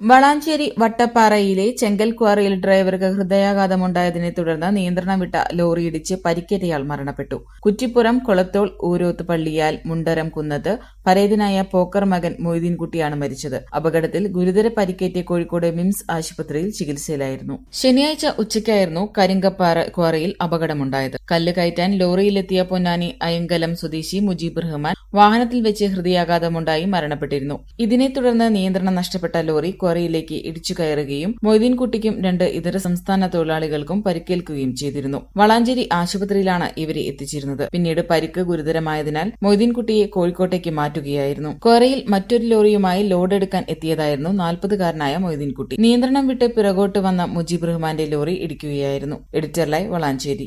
Valanchery വട്ടപ്പാറയിലെ ചെങ്കൽ ക്വാറിയിൽ ഡ്രൈവർക്ക് ഹൃദയാഘാതമുണ്ടായതിനെ തുടർന്ന് നിയന്ത്രണം വിട്ട ലോറിയിടിച്ച് പരിക്കേറ്റയാൾ മരണപ്പെട്ടു. കുറ്റിപ്പുറം കൊളത്തോൾ ഊരോത്ത് പള്ളിയാൽ മുണ്ടരം കുന്നത്ത് പരേതനായ പോക്കർ മകൻ മൊയ്തീൻകുട്ടിയാണ് മരിച്ചത്. അപകടത്തിൽ ഗുരുതര പരിക്കേറ്റ കോഴിക്കോട് മിംസ് ആശുപത്രിയിൽ ചികിത്സയിലായിരുന്നു. ശനിയാഴ്ച ഉച്ചയ്ക്കായിരുന്നു കരിങ്കപ്പാറ ക്വാറിയിൽ അപകടമുണ്ടായത്. കല്ല് കയറ്റാൻ ലോറിയിലെത്തിയ പൊന്നാനി അയങ്കലം സ്വദേശി മുജീബ് റഹ്മാൻ വാഹനത്തിൽ വെച്ച് ഹൃദയാഘാതമുണ്ടായി മരണപ്പെട്ടിരുന്നു. ഇതിനെ തുടർന്ന് നിയന്ത്രണം നഷ്ടപ്പെട്ട ലോറി ക്വാറിയിലേക്ക് ഇടിച്ചു കയറുകയും മൊയ്തീൻകുട്ടിക്കും രണ്ട് ഇതര സംസ്ഥാന തൊഴിലാളികൾക്കും പരിക്കേൽക്കുകയും ചെയ്തിരുന്നു. വളാഞ്ചേരി ആശുപത്രിയിലാണ് ഇവരെ എത്തിച്ചിരുന്നത്. പിന്നീട് പരിക്ക് ഗുരുതരമായതിനാൽ മൊയ്തീൻകുട്ടിയെ കോഴിക്കോട്ടേക്ക് മാറ്റുകയായിരുന്നു. ക്വാറിയിൽ മറ്റൊരു ലോറിയുമായി ലോഡ് എടുക്കാൻ എത്തിയതായിരുന്നു നാൽപ്പതുകാരനായ മൊയ്തീൻകുട്ടി. നിയന്ത്രണം വിട്ട് പിറകോട്ട് വന്ന മുജീബ് റഹ്മാന്റെ ലോറി ഇടിക്കുകയായിരുന്നു. Editor live Valanchery.